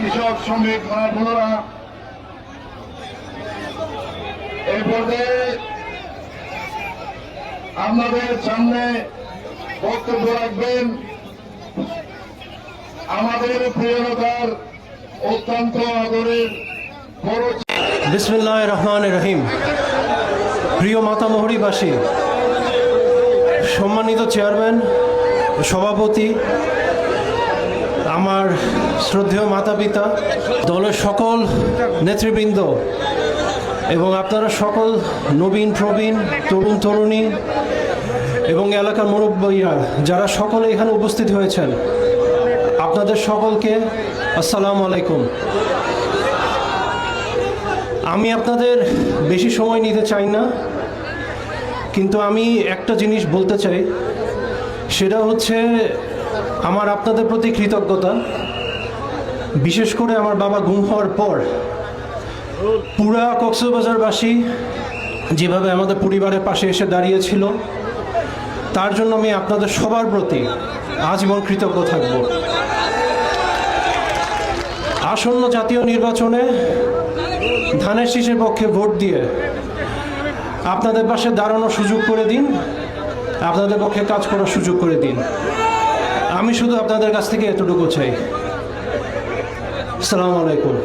কৃষক শ্রমিক ভাই বোনেরা, এই পর্যায়ে আপনাদের সামনে বক্তব্য রাখবেন। আমাদের প্রিয়তার অত্যন্ত আদরের বড় বিসমিল্লাহ রহমান রহিম। প্রিয় মাতামহরীবাসী সম্মানিত চেয়ারম্যান, সভাপতি আমার শ্রদ্ধেয় মাতা পিতা দলের সকল নেতৃবৃন্দ এবং আপনারা সকল নবীন, প্রবীণ, তরুণ, তরুণী এবং এলাকার মুরব্বীরা, যারা সকলে এখানে উপস্থিত হয়েছেন, আপনাদের সকলকে আসসালামু আলাইকুম। আমি আপনাদের বেশি সময় নিতে চাই না, কিন্তু আমি একটা জিনিস বলতে চাই, সেটা হচ্ছে আমার আপনাদের প্রতি কৃতজ্ঞতা। বিশেষ করে আমার বাবা গুম হওয়ার পর, পুরা কক্সবাজারবাসী যেভাবে আমাদের পরিবারের পাশে এসে দাঁড়িয়েছিল, তার জন্য আমি আপনাদের সবার প্রতি আজীবন কৃতজ্ঞ থাকব। আসন্ন জাতীয় নির্বাচনে ধানের শীষের পক্ষে ভোট দিয়ে আপনাদের পাশে দাঁড়ানোর সুযোগ করে দিন, আপনাদের পক্ষে কাজ করার সুযোগ করে দিন। আমি শুধু আপনাদের কাছ থেকে এতটুকু চাই। সালাম আলাইকুম।